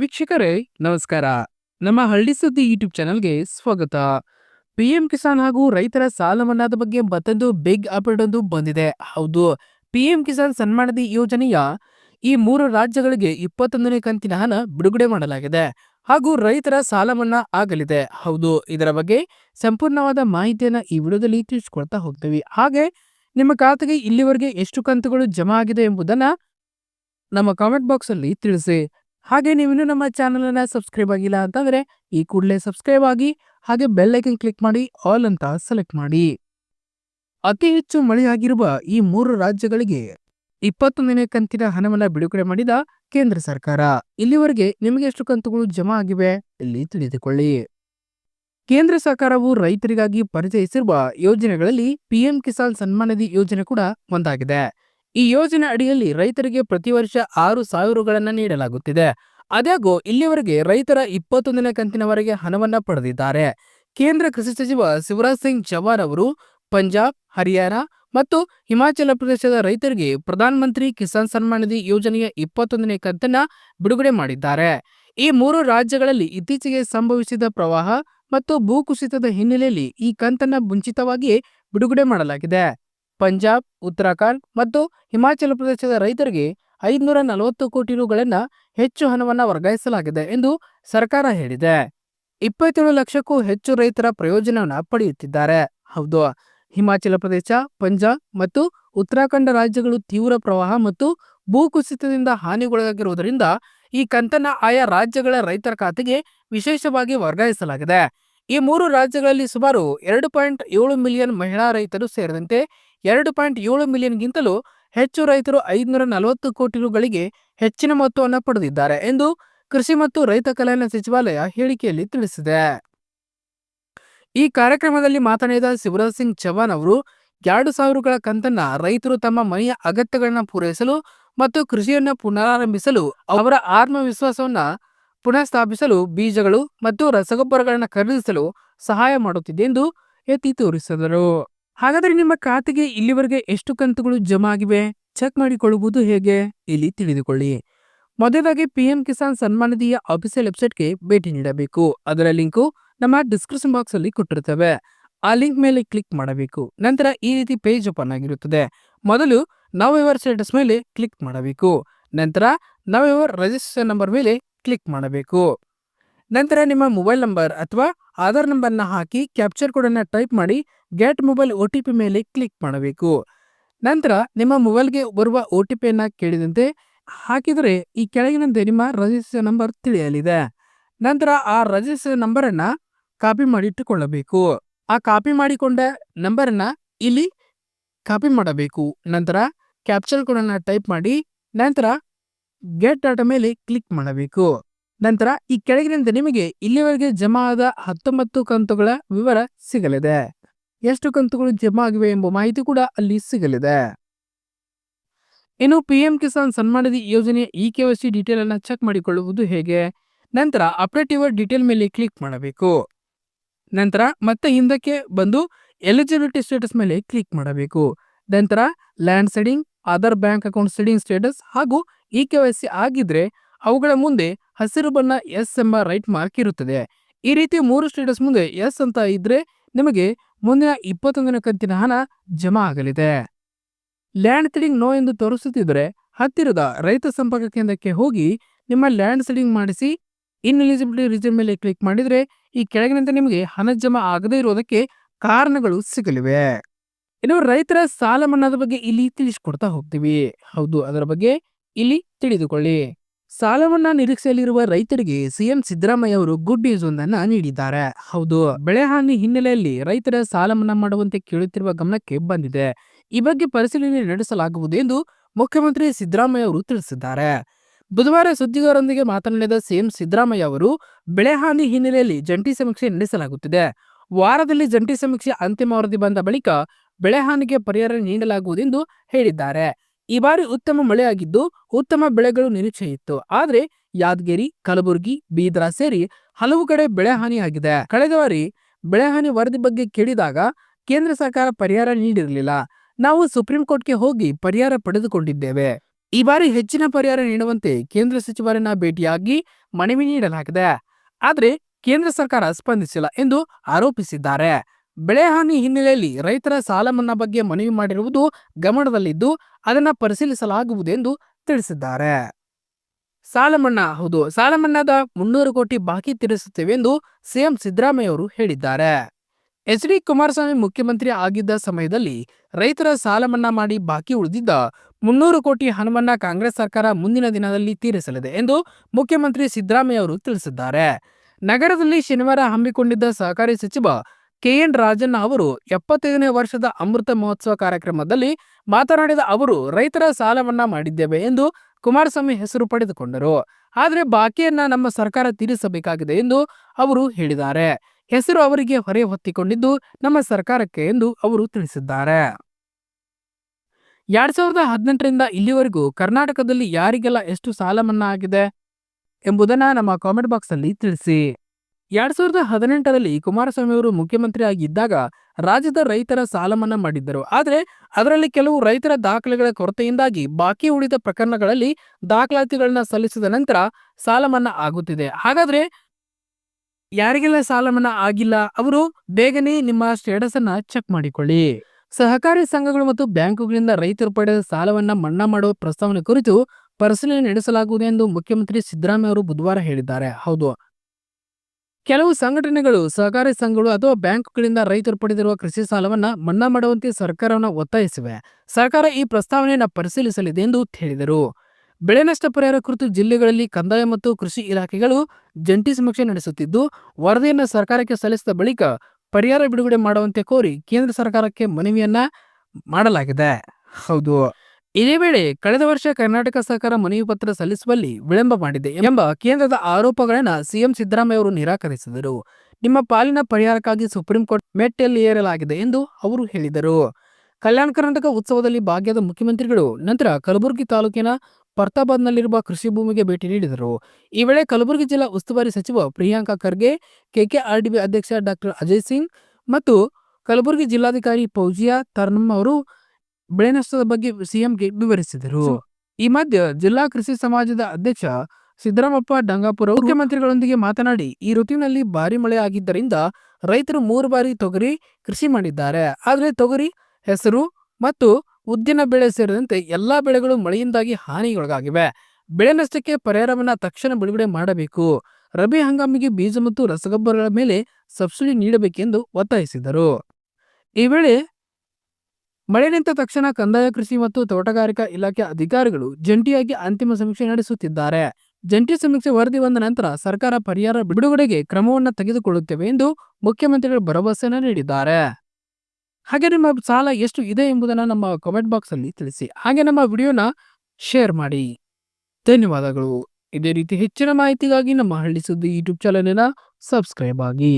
ವೀಕ್ಷಕರೇ, ನಮಸ್ಕಾರ. ನಮ್ಮ ಹಳ್ಳಿ ಸುದ್ದಿ ಯೂಟ್ಯೂಬ್ ಚಾನಲ್ಗೆ ಸ್ವಾಗತ. ಪಿಎಂ ಕಿಸಾನ್ ಹಾಗೂ ರೈತರ ಸಾಲ ಮನ್ನಾದ ಬಗ್ಗೆ ಮತ್ತೊಂದು ಬಿಗ್ ಅಪ್ಡೇಟ್ ಒಂದು ಬಂದಿದೆ. ಹೌದು, ಪಿಎಂ ಕಿಸಾನ್ ಸನ್ಮಾನದಿ ಯೋಜನೆಯ ಈ ಮೂರು ರಾಜ್ಯಗಳಿಗೆ ಇಪ್ಪತ್ತೊಂದನೇ ಕಂತಿನ ಹಣ ಬಿಡುಗಡೆ ಮಾಡಲಾಗಿದೆ ಹಾಗೂ ರೈತರ ಸಾಲ ಮನ್ನಾ ಆಗಲಿದೆ. ಹೌದು, ಇದರ ಬಗ್ಗೆ ಸಂಪೂರ್ಣವಾದ ಮಾಹಿತಿಯನ್ನು ಈ ವಿಡಿಯೋದಲ್ಲಿ ತಿಳಿಸ್ಕೊಳ್ತಾ ಹೋಗ್ತೀವಿ. ಹಾಗೆ, ನಿಮ್ಮ ಖಾತೆಗೆ ಇಲ್ಲಿವರೆಗೆ ಎಷ್ಟು ಕಂತುಗಳು ಜಮಾ ಆಗಿದೆ ಎಂಬುದನ್ನ ನಮ್ಮ ಕಾಮೆಂಟ್ ಬಾಕ್ಸ್ ಅಲ್ಲಿ ತಿಳಿಸಿ. ಹಾಗೆ ನೀವು ಇನ್ನೂ ನಮ್ಮ ಚಾನೆಲ್ ಅನ್ನ ಸಬ್ಸ್ಕ್ರೈಬ್ ಆಗಿಲ್ಲ ಅಂತಂದ್ರೆ ಈ ಕೂಡಲೇ ಸಬ್ಸ್ಕ್ರೈಬ್ ಆಗಿ ಹಾಗೆ ಬೆಲ್ ಐಕನ್ ಕ್ಲಿಕ್ ಮಾಡಿ ಆಲ್ ಅಂತ ಸೆಲೆಕ್ಟ್ ಮಾಡಿ. ಅತಿ ಹೆಚ್ಚು ಮಳೆಯಾಗಿರುವ ಈ ಮೂರು ರಾಜ್ಯಗಳಿಗೆ ಇಪ್ಪತ್ತೊಂದನೇ ಕಂತಿನ ಹಣವನ್ನ ಬಿಡುಗಡೆ ಮಾಡಿದ ಕೇಂದ್ರ ಸರ್ಕಾರ. ಇಲ್ಲಿವರೆಗೆ ನಿಮಗೆ ಎಷ್ಟು ಕಂತುಗಳು ಜಮಾ ಆಗಿವೆ ಇಲ್ಲಿ ತಿಳಿದುಕೊಳ್ಳಿ. ಕೇಂದ್ರ ಸರ್ಕಾರವು ರೈತರಿಗಾಗಿ ಪರಿಚಯಿಸಿರುವ ಯೋಜನೆಗಳಲ್ಲಿ ಪಿಎಂ ಕಿಸಾನ್ ಸನ್ಮಾನ್ ನಿಧಿ ಯೋಜನೆ ಕೂಡ ಒಂದಾಗಿದೆ. ಈ ಯೋಜನೆ ಅಡಿಯಲ್ಲಿ ರೈತರಿಗೆ ಪ್ರತಿ ವರ್ಷ ಆರು ಸಾವಿರಗಳನ್ನು ನೀಡಲಾಗುತ್ತಿದೆ. ಆದಾಗೂ ಇಲ್ಲಿವರೆಗೆ ರೈತರ ಇಪ್ಪತ್ತೊಂದನೇ ಕಂತಿನವರೆಗೆ ಹಣವನ್ನ ಪಡೆದಿದ್ದಾರೆ. ಕೇಂದ್ರ ಕೃಷಿ ಸಚಿವ ಶಿವರಾಜ್ ಸಿಂಗ್ ಚೌಹಾಣ್ ಅವರು ಪಂಜಾಬ್, ಹರಿಯಾಣ ಮತ್ತು ಹಿಮಾಚಲ ಪ್ರದೇಶದ ರೈತರಿಗೆ ಪ್ರಧಾನ ಮಂತ್ರಿ ಕಿಸಾನ್ ಸನ್ಮಾನ್ ನಿಧಿ ಯೋಜನೆಯ ಇಪ್ಪತ್ತೊಂದನೇ ಕಂತನ್ನ ಬಿಡುಗಡೆ ಮಾಡಿದ್ದಾರೆ. ಈ ಮೂರು ರಾಜ್ಯಗಳಲ್ಲಿ ಇತ್ತೀಚೆಗೆ ಸಂಭವಿಸಿದ ಪ್ರವಾಹ ಮತ್ತು ಭೂಕುಸಿತದ ಹಿನ್ನೆಲೆಯಲ್ಲಿ ಈ ಕಂತನ್ನ ಮುಂಚಿತವಾಗಿ ಬಿಡುಗಡೆ ಮಾಡಲಾಗಿದೆ. ಪಂಜಾಬ್, ಉತ್ತರಾಖಂಡ್ ಮತ್ತು ಹಿಮಾಚಲ ಪ್ರದೇಶದ ರೈತರಿಗೆ ಐದುನೂರ ನಲವತ್ತು ಕೋಟಿ ರುಗಳನ್ನು ಹೆಚ್ಚು ಹಣವನ್ನ ವರ್ಗಾಯಿಸಲಾಗಿದೆ ಎಂದು ಸರ್ಕಾರ ಹೇಳಿದೆ. ಇಪ್ಪತ್ತೇಳು ಲಕ್ಷಕ್ಕೂ ಹೆಚ್ಚು ರೈತರ ಪ್ರಯೋಜನವನ್ನು ಪಡೆಯುತ್ತಿದ್ದಾರೆ. ಹೌದು, ಹಿಮಾಚಲ ಪ್ರದೇಶ, ಪಂಜಾಬ್ ಮತ್ತು ಉತ್ತರಾಖಂಡ ರಾಜ್ಯಗಳು ತೀವ್ರ ಪ್ರವಾಹ ಮತ್ತು ಭೂಕುಸಿತದಿಂದ ಹಾನಿಗೊಳಗಾಗಿರುವುದರಿಂದ ಈ ಕಂತನ್ನ ಆಯಾ ರಾಜ್ಯಗಳ ರೈತರ ಖಾತೆಗೆ ವಿಶೇಷವಾಗಿ ವರ್ಗಾಯಿಸಲಾಗಿದೆ. ಈ ಮೂರು ರಾಜ್ಯಗಳಲ್ಲಿ ಸುಮಾರು ಎರಡು ಪಾಯಿಂಟ್ ಏಳು ಮಿಲಿಯನ್ ಮಹಿಳಾ ರೈತರು ಸೇರಿದಂತೆ ಎರಡು ಪಾಯಿಂಟ್ ಏಳು ಮಿಲಿಯನ್ಗಿಂತಲೂ ಹೆಚ್ಚು ರೈತರು ಐದುನೂರ ನಲವತ್ತು ಕೋಟಿ ರುಗಳಿಗೆ ಹೆಚ್ಚಿನ ಮೊತ್ತವನ್ನು ಪಡೆದಿದ್ದಾರೆ ಎಂದು ಕೃಷಿ ಮತ್ತು ರೈತ ಕಲ್ಯಾಣ ಸಚಿವಾಲಯ ಹೇಳಿಕೆಯಲ್ಲಿ ತಿಳಿಸಿದೆ. ಈ ಕಾರ್ಯಕ್ರಮದಲ್ಲಿ ಮಾತನಾಡಿದ ಶಿವರಾಜ್ ಸಿಂಗ್ ಚೌಹಾಣ್ ಅವರು, ಎರಡು ಸಾವಿರಗಳ ಕಂತನ್ನ ರೈತರು ತಮ್ಮ ಮನೆಯ ಅಗತ್ಯಗಳನ್ನು ಪೂರೈಸಲು ಮತ್ತು ಕೃಷಿಯನ್ನು ಪುನರಾರಂಭಿಸಲು ಅವರ ಆತ್ಮವಿಶ್ವಾಸವನ್ನು ಪುನಃ ಸ್ಥಾಪಿಸಲು ಬೀಜಗಳು ಮತ್ತು ರಸಗೊಬ್ಬರಗಳನ್ನು ಖರೀದಿಸಲು ಸಹಾಯ ಮಾಡುತ್ತಿದೆ ಎಂದು ಎತ್ತಿ ತೋರಿಸಿದರು. ಹಾಗಾದರೆ ನಿಮ್ಮ ಖಾತೆಗೆ ಇಲ್ಲಿವರೆಗೆ ಎಷ್ಟು ಕಂತುಗಳು ಜಮಾ ಆಗಿವೆ? ಚೆಕ್ ಮಾಡಿಕೊಳ್ಳುವುದು ಹೇಗೆ? ಇಲ್ಲಿ ತಿಳಿದುಕೊಳ್ಳಿ. ಮೊದಲಾಗಿ ಪಿಎಂ ಕಿಸಾನ್ ಸನ್ಮಾನ್ ನಿಧಿಯ ಆಫೀಸಿಯಲ್ ವೆಬ್ಸೈಟ್ಗೆ ಭೇಟಿ ನೀಡಬೇಕು. ಅದರ ಲಿಂಕು ನಮ್ಮ ಡಿಸ್ಕ್ರಿಪ್ಷನ್ ಬಾಕ್ಸ್ ಅಲ್ಲಿ ಕೊಟ್ಟಿರ್ತೇವೆ ಆ ಲಿಂಕ್ ಮೇಲೆ ಕ್ಲಿಕ್ ಮಾಡಬೇಕು. ನಂತರ ಈ ರೀತಿ ಪೇಜ್ ಓಪನ್ ಆಗಿರುತ್ತದೆ. ಮೊದಲು ನಾವು ಯುವರ್ ಸ್ಟೇಟಸ್ ಮೇಲೆ ಕ್ಲಿಕ್ ಮಾಡಬೇಕು. ನಂತರ ನಾವು ಯುವರ್ ರಿಜಿಸ್ಟ್ರೇಷನ್ ನಂಬರ್ ಮೇಲೆ ಕ್ಲಿಕ್ ಮಾಡಬೇಕು. ನಂತರ ನಿಮ್ಮ ಮೊಬೈಲ್ ನಂಬರ್ ಅಥವಾ ಆಧಾರ್ ನಂಬರ್ನ ಹಾಕಿ ಕ್ಯಾಪ್ಚರ್ ಕೋಡನ್ನು ಟೈಪ್ ಮಾಡಿ get mobile O T P ಮೇಲೆ ಕ್ಲಿಕ್ ಮಾಡಬೇಕು. ನಂತರ ನಿಮ್ಮ ಮೊಬೈಲ್ಗೆ ಬರುವ ಒ ಟಿ ಪಿಯನ್ನು ಕೇಳಿದಂತೆ ಹಾಕಿದರೆ ಈ ಕೆಳಗಿನಂತೆ ನಿಮ್ಮ ರಜಿಸ್ಟರ್ ನಂಬರ್ ತಿಳಿಯಲಿದೆ. ನಂತರ ಆ ರಜಿಸ್ಟರ್ ನಂಬರನ್ನು ಕಾಪಿ ಮಾಡಿಟ್ಟುಕೊಳ್ಳಬೇಕು. ಆ ಕಾಪಿ ಮಾಡಿಕೊಂಡ ನಂಬರನ್ನು ಇಲ್ಲಿ ಕಾಪಿ ಮಾಡಬೇಕು. ನಂತರ ಕ್ಯಾಪ್ಚರ್ ಕೋಡನ್ನು ಟೈಪ್ ಮಾಡಿ ನಂತರ ಗೆಟ್ ಡಾಟಾ ಮೇಲೆ ಕ್ಲಿಕ್ ಮಾಡಬೇಕು. ನಂತರ ಈ ಕೆಳಗಿನಿಂದ ನಿಮಗೆ ಇಲ್ಲಿವರೆಗೆ ಜಮಾ ಆದ ಹತ್ತೊಂಬತ್ತು ಕಂತುಗಳ ವಿವರ ಸಿಗಲಿದೆ. ಎಷ್ಟು ಕಂತುಗಳು ಜಮಾ ಆಗಿವೆ ಎಂಬ ಮಾಹಿತಿ ಕೂಡ ಅಲ್ಲಿ ಸಿಗಲಿದೆ. ಇನ್ನು ಪಿಎಂ ಕಿಸಾನ್ ಸನ್ಮಾನದಿ ಯೋಜನೆಯ ಇ ಕೆ ವೈ ಡೀಟೇಲ್ ಅನ್ನು ಚೆಕ್ ಮಾಡಿಕೊಳ್ಳುವುದು ಹೇಗೆ? ನಂತರ ಅಪ್ಡೇಟ್ ಯುವರ್ ಡೀಟೇಲ್ ಮೇಲೆ ಕ್ಲಿಕ್ ಮಾಡಬೇಕು. ನಂತರ ಮತ್ತೆ ಹಿಂದಕ್ಕೆ ಬಂದು ಎಲಿಜಿಬಿಲಿಟಿ ಸ್ಟೇಟಸ್ ಮೇಲೆ ಕ್ಲಿಕ್ ಮಾಡಬೇಕು. ನಂತರ land seeding Aadhaar bank account seeding status ಹಾಗೂ ಇ ಕೆ ವೈ ಸಿ ಆಗಿದ್ರೆ ಅವುಗಳ ಮುಂದೆ ಹಸಿರು ಬಣ್ಣ ಎಸ್ ಎಂಬ ರೈಟ್ ಮಾರ್ಕ್ ಇರುತ್ತದೆ. ಈ ರೀತಿ ಮೂರು ಸ್ಟೇಟಸ್ ಮುಂದೆ ಎಸ್ ಅಂತ ಇದ್ರೆ ನಿಮಗೆ ಮುಂದಿನ ಇಪ್ಪತ್ತೊಂದನೇ ಕಂತಿನ ಹಣ ಜಮಾ ಆಗಲಿದೆ. ಲ್ಯಾಂಡ್ ಸೆಡಿಂಗ್ ನೋ ಎಂದು ತೋರಿಸುತ್ತಿದ್ದರೆ ಹತ್ತಿರದ ರೈತ ಸಂಪರ್ಕ ಕೇಂದ್ರಕ್ಕೆ ಹೋಗಿ ನಿಮ್ಮ ಲ್ಯಾಂಡ್ ಸೆಡಿಂಗ್ ಮಾಡಿಸಿ ಇನ್ ಎಲಿಜಿಬಿಲಿಟಿ ರೀಸನ್ ಮೇಲೆ ಕ್ಲಿಕ್ ಮಾಡಿದರೆ ಈ ಕೆಳಗಿನಂತೆ ನಿಮಗೆ ಹಣ ಜಮಾ ಆಗದೇ ಇರುವುದಕ್ಕೆ ಕಾರಣಗಳು ಸಿಗಲಿವೆ. ಇನ್ನು ರೈತರ ಸಾಲ ಮನ್ನಾದ ಬಗ್ಗೆ ಇಲ್ಲಿ ತಿಳಿಸ್ಕೊಡ್ತಾ ಹೋಗ್ತೀವಿ. ಹೌದು, ಅದರ ಬಗ್ಗೆ ಇಲ್ಲಿ ತಿಳಿದುಕೊಳ್ಳಿ. ಸಾಲ ಮನ್ನಾ ನಿರೀಕ್ಷೆಯಲ್ಲಿರುವ ರೈತರಿಗೆ ಸಿಎಂ ಸಿದ್ದರಾಮಯ್ಯ ಅವರು ಗುಡ್ ನ್ಯೂಸ್ ಒಂದನ್ನ ನೀಡಿದ್ದಾರೆ. ಹೌದು, ಬೆಳೆ ಹಾನಿ ಹಿನ್ನೆಲೆಯಲ್ಲಿ ರೈತರ ಸಾಲ ಮನ್ನಾ ಮಾಡುವಂತೆ ಕೇಳುತ್ತಿರುವ ಗಮನಕ್ಕೆ ಬಂದಿದೆ. ಈ ಬಗ್ಗೆ ಪರಿಶೀಲನೆ ನಡೆಸಲಾಗುವುದು ಎಂದು ಮುಖ್ಯಮಂತ್ರಿ ಸಿದ್ದರಾಮಯ್ಯ ಅವರು ತಿಳಿಸಿದ್ದಾರೆ. ಬುಧವಾರ ಸುದ್ದಿಗಾರರೊಂದಿಗೆ ಮಾತನಾಡಿದ ಸಿಎಂ ಸಿದ್ದರಾಮಯ್ಯ ಅವರು, ಬೆಳೆ ಹಾನಿ ಹಿನ್ನೆಲೆಯಲ್ಲಿ ಜಂಟಿ ಸಮೀಕ್ಷೆ ನಡೆಸಲಾಗುತ್ತಿದೆ. ವಾರದಲ್ಲಿ ಜಂಟಿ ಸಮೀಕ್ಷೆ ಅಂತಿಮ ವರದಿ ಬಂದ ಬಳಿಕ ಬೆಳೆ ಹಾನಿಗೆ ಪರಿಹಾರ ನೀಡಲಾಗುವುದೆಂದು ಹೇಳಿದ್ದಾರೆ. ಈ ಬಾರಿ ಉತ್ತಮ ಮಳೆಯಾಗಿದ್ದು ಉತ್ತಮ ಬೆಳೆಗಳು ನಿರೀಕ್ಷೆ ಇತ್ತು ಆದ್ರೆ ಯಾದಗಿರಿ, ಕಲಬುರಗಿ, ಬೀದರ ಸೇರಿ ಹಲವು ಕಡೆ ಬೆಳೆ ಹಾನಿಯಾಗಿದೆ. ಕಳೆದ ಬಾರಿ ಬೆಳೆ ಹಾನಿ ವರದಿ ಬಗ್ಗೆ ಕೇಳಿದಾಗ ಕೇಂದ್ರ ಸರ್ಕಾರ ಪರಿಹಾರ ನೀಡಿರಲಿಲ್ಲ. ನಾವು ಸುಪ್ರೀಂ ಕೋರ್ಟ್ಗೆ ಹೋಗಿ ಪರಿಹಾರ ಪಡೆದುಕೊಂಡಿದ್ದೇವೆ. ಈ ಬಾರಿ ಹೆಚ್ಚಿನ ಪರಿಹಾರ ನೀಡುವಂತೆ ಕೇಂದ್ರ ಸಚಿವರನ್ನ ಭೇಟಿಯಾಗಿ ಮನವಿ ನೀಡಲಾಗಿದೆ. ಆದರೆ ಕೇಂದ್ರ ಸರ್ಕಾರ ಸ್ಪಂದಿಸಿಲ್ಲ ಎಂದು ಆರೋಪಿಸಿದ್ದಾರೆ. ಬೆಳೆ ಹಾನಿ ಹಿನ್ನೆಲೆಯಲ್ಲಿ ರೈತರ ಸಾಲ ಮನ್ನಾ ಬಗ್ಗೆ ಮನವಿ ಮಾಡಿರುವುದು ಗಮನದಲ್ಲಿದ್ದು, ಅದನ್ನು ಪರಿಶೀಲಿಸಲಾಗುವುದು ಎಂದು ತಿಳಿಸಿದ್ದಾರೆ. ಸಾಲ ಮನ್ನಾ ಹೌದು. ಸಾಲ ಮನ್ನಾದ ಮುನ್ನೂರು ಕೋಟಿ ಬಾಕಿ ತೀರಿಸುತ್ತೇವೆ ಎಂದು ಸಿಎಂ ಸಿದ್ದರಾಮಯ್ಯ ಅವರು ಹೇಳಿದ್ದಾರೆ. ಎಚ್ ಡಿ ಕುಮಾರಸ್ವಾಮಿ ಮುಖ್ಯಮಂತ್ರಿ ಆಗಿದ್ದ ಸಮಯದಲ್ಲಿ ರೈತರ ಸಾಲ ಮನ್ನಾ ಮಾಡಿ ಬಾಕಿ ಉಳಿದಿದ್ದ ಮುನ್ನೂರು ಕೋಟಿ ಹಣವನ್ನ ಕಾಂಗ್ರೆಸ್ ಸರ್ಕಾರ ಮುಂದಿನ ದಿನದಲ್ಲಿ ತೀರಿಸಲಿದೆ ಎಂದು ಮುಖ್ಯಮಂತ್ರಿ ಸಿದ್ದರಾಮಯ್ಯ ಅವರು ತಿಳಿಸಿದ್ದಾರೆ. ನಗರದಲ್ಲಿ ಶನಿವಾರ ಹಮ್ಮಿಕೊಂಡಿದ್ದ ಸಹಕಾರಿ ಸಚಿವ ಕೆಎನ್ ರಾಜಣ್ಣ ಅವರು ಎಪ್ಪತ್ತೈದನೇ ವರ್ಷದ ಅಮೃತ ಮಹೋತ್ಸವ ಕಾರ್ಯಕ್ರಮದಲ್ಲಿ ಮಾತನಾಡಿದ ಅವರು, ರೈತರ ಸಾಲವನ್ನ ಮಾಡಿದ್ದೇವೆ ಎಂದು ಕುಮಾರಸ್ವಾಮಿ ಹೆಸರು ಪಡೆದುಕೊಂಡರು. ಆದರೆ ಬಾಕಿಯನ್ನ ನಮ್ಮ ಸರ್ಕಾರ ತೀರಿಸಬೇಕಾಗಿದೆ ಎಂದು ಅವರು ಹೇಳಿದ್ದಾರೆ. ಹೆಸರು ಅವರಿಗೆ ಹೊರೆ ಹೊತ್ತಿಕೊಂಡಿದ್ದು ನಮ್ಮ ಸರ್ಕಾರಕ್ಕೆ ಎಂದು ಅವರು ತಿಳಿಸಿದ್ದಾರೆ. ಎರಡ್ ಸಾವಿರದ ಹದಿನೆಂಟರಿಂದ ಇಲ್ಲಿವರೆಗೂ ಕರ್ನಾಟಕದಲ್ಲಿ ಯಾರಿಗೆಲ್ಲ ಎಷ್ಟು ಸಾಲ ಮನ್ನಾ ಆಗಿದೆ ಎಂಬುದನ್ನ ನಮ್ಮ ಕಾಮೆಂಟ್ ಬಾಕ್ಸ್ ಅಲ್ಲಿ ತಿಳಿಸಿ. ಎರಡ್ ಸಾವಿರದ ಹದಿನೆಂಟರಲ್ಲಿ ಕುಮಾರಸ್ವಾಮಿ ಅವರು ಮುಖ್ಯಮಂತ್ರಿ ಆಗಿದ್ದಾಗ ರಾಜ್ಯದ ರೈತರ ಸಾಲ ಮನ್ನಾ ಮಾಡಿದ್ದರು. ಆದರೆ ಅದರಲ್ಲಿ ಕೆಲವು ರೈತರ ದಾಖಲೆಗಳ ಕೊರತೆಯಿಂದಾಗಿ ಬಾಕಿ ಉಳಿದ ಪ್ರಕರಣಗಳಲ್ಲಿ ದಾಖಲಾತಿಗಳನ್ನ ಸಲ್ಲಿಸಿದ ನಂತರ ಸಾಲ ಮನ್ನಾ ಆಗುತ್ತಿದೆ. ಹಾಗಾದ್ರೆ ಯಾರಿಗೆಲ್ಲ ಸಾಲ ಮನ್ನಾ ಆಗಿಲ್ಲ? ಅವರು ಬೇಗನೆ ನಿಮ್ಮ ಸ್ಟೇಟಸ್ ಅನ್ನ ಚೆಕ್ ಮಾಡಿಕೊಳ್ಳಿ. ಸಹಕಾರಿ ಸಂಘಗಳು ಮತ್ತು ಬ್ಯಾಂಕುಗಳಿಂದ ರೈತರು ಪಡೆದ ಸಾಲವನ್ನ ಮನ್ನಾ ಮಾಡುವ ಪ್ರಸ್ತಾವನೆ ಕುರಿತು ಪರಿಶೀಲನೆ ನಡೆಸಲಾಗುವುದು ಎಂದು ಮುಖ್ಯಮಂತ್ರಿ ಸಿದ್ದರಾಮಯ್ಯ ಅವರು ಬುಧವಾರ ಹೇಳಿದ್ದಾರೆ. ಹೌದು. ಕೆಲವು ಸಂಘಟನೆಗಳು, ಸಹಕಾರಿ ಸಂಘಗಳು ಅಥವಾ ಬ್ಯಾಂಕ್ಗಳಿಂದ ರೈತರು ಪಡೆದಿರುವ ಕೃಷಿ ಸಾಲವನ್ನ ಮನ್ನಾ ಮಾಡುವಂತೆ ಸರ್ಕಾರವನ್ನು ಒತ್ತಾಯಿಸಿವೆ. ಸರ್ಕಾರ ಈ ಪ್ರಸ್ತಾವನೆಯನ್ನು ಪರಿಶೀಲಿಸಲಿದೆ ಎಂದು ಹೇಳಿದರು. ಬೆಳೆ ನಷ್ಟ ಪರಿಹಾರ ಕುರಿತು ಜಿಲ್ಲೆಗಳಲ್ಲಿ ಕಂದಾಯ ಮತ್ತು ಕೃಷಿ ಇಲಾಖೆಗಳು ಜಂಟಿ ಸಮೀಕ್ಷೆ ನಡೆಸುತ್ತಿದ್ದು, ವರದಿಯನ್ನು ಸರ್ಕಾರಕ್ಕೆ ಸಲ್ಲಿಸಿದ ಬಳಿಕ ಪರಿಹಾರ ಬಿಡುಗಡೆ ಮಾಡುವಂತೆ ಕೋರಿ ಕೇಂದ್ರ ಸರ್ಕಾರಕ್ಕೆ ಮನವಿಯನ್ನ ಮಾಡಲಾಗಿದೆ. ಹೌದು. ಇದೇ ವೇಳೆ ಕಳೆದ ವರ್ಷ ಕರ್ನಾಟಕ ಸರ್ಕಾರ ಮನವಿ ಪತ್ರ ಸಲ್ಲಿಸುವಲ್ಲಿ ವಿಳಂಬ ಮಾಡಿದೆ ಎಂಬ ಕೇಂದ್ರದ ಆರೋಪಗಳನ್ನು ಸಿಎಂ ಸಿದ್ದರಾಮಯ್ಯ ಅವರು ನಿರಾಕರಿಸಿದರು. ನಿಮ್ಮ ಪಾಲಿನ ಪರಿಹಾರಕ್ಕಾಗಿ ಸುಪ್ರೀಂ ಕೋರ್ಟ್ ಮೆಟ್ಟಲ್ಲಿ ಏರಲಾಗಿದೆ ಎಂದು ಅವರು ಹೇಳಿದರು. ಕಲ್ಯಾಣ ಕರ್ನಾಟಕ ಉತ್ಸವದಲ್ಲಿ ಭಾಗಿಯಾದ ಮುಖ್ಯಮಂತ್ರಿಗಳು ನಂತರ ಕಲಬುರಗಿ ತಾಲೂಕಿನ ಪರ್ತಾಬಾದ್ನಲ್ಲಿರುವ ಕೃಷಿ ಭೂಮಿಗೆ ಭೇಟಿ ನೀಡಿದರು. ಈ ವೇಳೆ ಕಲಬುರಗಿ ಜಿಲ್ಲಾ ಉಸ್ತುವಾರಿ ಸಚಿವ ಪ್ರಿಯಾಂಕಾ ಖರ್ಗೆ, ಕೆಕೆಆರ್ಡಿಬಿ ಅಧ್ಯಕ್ಷ ಡಾಕ್ಟರ್ ಅಜಯ್ ಸಿಂಗ್ ಮತ್ತು ಕಲಬುರಗಿ ಜಿಲ್ಲಾಧಿಕಾರಿ ಫೌಜಿಯಾ ತರ್ನಮ್ ಅವರು ಬೆಳೆ ನಷ್ಟದ ಬಗ್ಗೆ ಸಿಎಂಗೆ ವಿವರಿಸಿದರು. ಈ ಮಧ್ಯೆ ಜಿಲ್ಲಾ ಕೃಷಿ ಸಮಾಜದ ಅಧ್ಯಕ್ಷ ಸಿದ್ದರಾಮಪ್ಪ ಡಂಗಾಪುರ ಮುಖ್ಯಮಂತ್ರಿಗಳೊಂದಿಗೆ ಮಾತನಾಡಿ ಈ ಋತುವಿನಲ್ಲಿ ಭಾರಿ ಮಳೆ ಆಗಿದ್ದರಿಂದ ರೈತರು ಮೂರು ಬಾರಿ ತೊಗರಿ ಕೃಷಿ ಮಾಡಿದ್ದಾರೆ. ಆದರೆ ತೊಗರಿ ಹೆಸರು ಮತ್ತು ಉದ್ದಿನ ಬೆಳೆ ಸೇರಿದಂತೆ ಎಲ್ಲಾ ಬೆಳೆಗಳು ಮಳೆಯಿಂದಾಗಿ ಹಾನಿಗೊಳಗಾಗಿವೆ. ಬೆಳೆ ನಷ್ಟಕ್ಕೆ ಪರಿಹಾರವನ್ನ ತಕ್ಷಣ ಬಿಡುಗಡೆ ಮಾಡಬೇಕು. ರಬಿ ಹಂಗಾಮಿಗೆ ಬೀಜ ಮತ್ತು ರಸಗೊಬ್ಬರಗಳ ಮೇಲೆ ಸಬ್ಸಿಡಿ ನೀಡಬೇಕೆಂದು ಒತ್ತಾಯಿಸಿದರು. ಈ ವೇಳೆ ಮಳೆ ನಿಂತ ತಕ್ಷಣ ಕಂದಾಯ ಕೃಷಿ ಮತ್ತು ತೋಟಗಾರಿಕಾ ಇಲಾಖೆ ಅಧಿಕಾರಿಗಳು ಜಂಟಿಯಾಗಿ ಅಂತಿಮ ಸಮೀಕ್ಷೆ ನಡೆಸುತ್ತಿದ್ದಾರೆ. ಜಂಟಿ ಸಮೀಕ್ಷೆ ವರದಿ ಬಂದ ನಂತರ ಸರ್ಕಾರ ಪರಿಹಾರ ಬಿಡುಗಡೆಗೆ ಕ್ರಮವನ್ನು ತೆಗೆದುಕೊಳ್ಳುತ್ತೇವೆ ಎಂದು ಮುಖ್ಯಮಂತ್ರಿಗಳು ಭರವಸೆಯನ್ನು ನೀಡಿದ್ದಾರೆ. ಹಾಗೆ ನಿಮ್ಮ ಸಾಲ ಎಷ್ಟು ಇದೆ ಎಂಬುದನ್ನು ನಮ್ಮ ಕಮೆಂಟ್ ಬಾಕ್ಸ್ ಅಲ್ಲಿ ತಿಳಿಸಿ. ಹಾಗೆ ನಮ್ಮ ವಿಡಿಯೋನ ಶೇರ್ ಮಾಡಿ. ಧನ್ಯವಾದಗಳು. ಇದೇ ರೀತಿ ಹೆಚ್ಚಿನ ಮಾಹಿತಿಗಾಗಿ ನಮ್ಮ ಹಳ್ಳಿ ಸುದ್ದಿ ಯೂಟ್ಯೂಬ್ ಚಾನಲ್ನ ಸಬ್ಸ್ಕ್ರೈಬ್ ಆಗಿ.